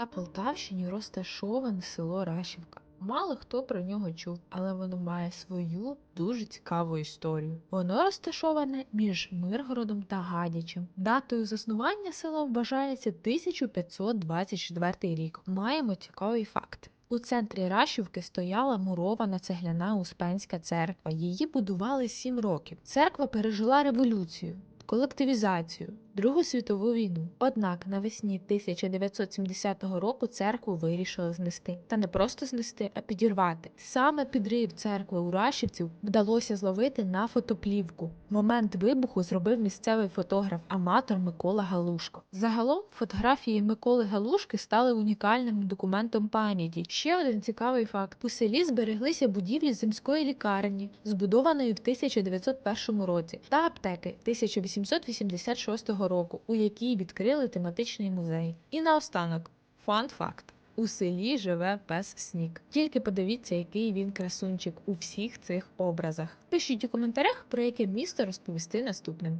На Полтавщині розташоване село Рашівка. Мало хто про нього чув, але воно має свою дуже цікаву історію. Воно розташоване між Миргородом та Гадячем. Датою заснування села вважається 1524 рік. Маємо цікавий факт. У центрі Рашівки стояла мурована цегляна Успенська церква. Її будували сім років. Церква пережила революцію, колективізацію, Другу світову війну. Однак навесні 1970 року церкву вирішили знести. Та не просто знести, а підірвати. Саме підрив церкви у Рашівців вдалося зловити на фотоплівку. Момент вибуху зробив місцевий фотограф-аматор Микола Галушко. Загалом фотографії Миколи Галушки стали унікальним документом пам'яті. Ще один цікавий факт: у селі збереглися будівлі земської лікарні, збудованої в 1901 році, та аптеки 1886 року, у якій відкрили тематичний музей. І наостанок, фан-факт. У селі живе пес Снік. Тільки подивіться, який він красунчик у всіх цих образах. Пишіть у коментарях, про яке місто розповісти наступним.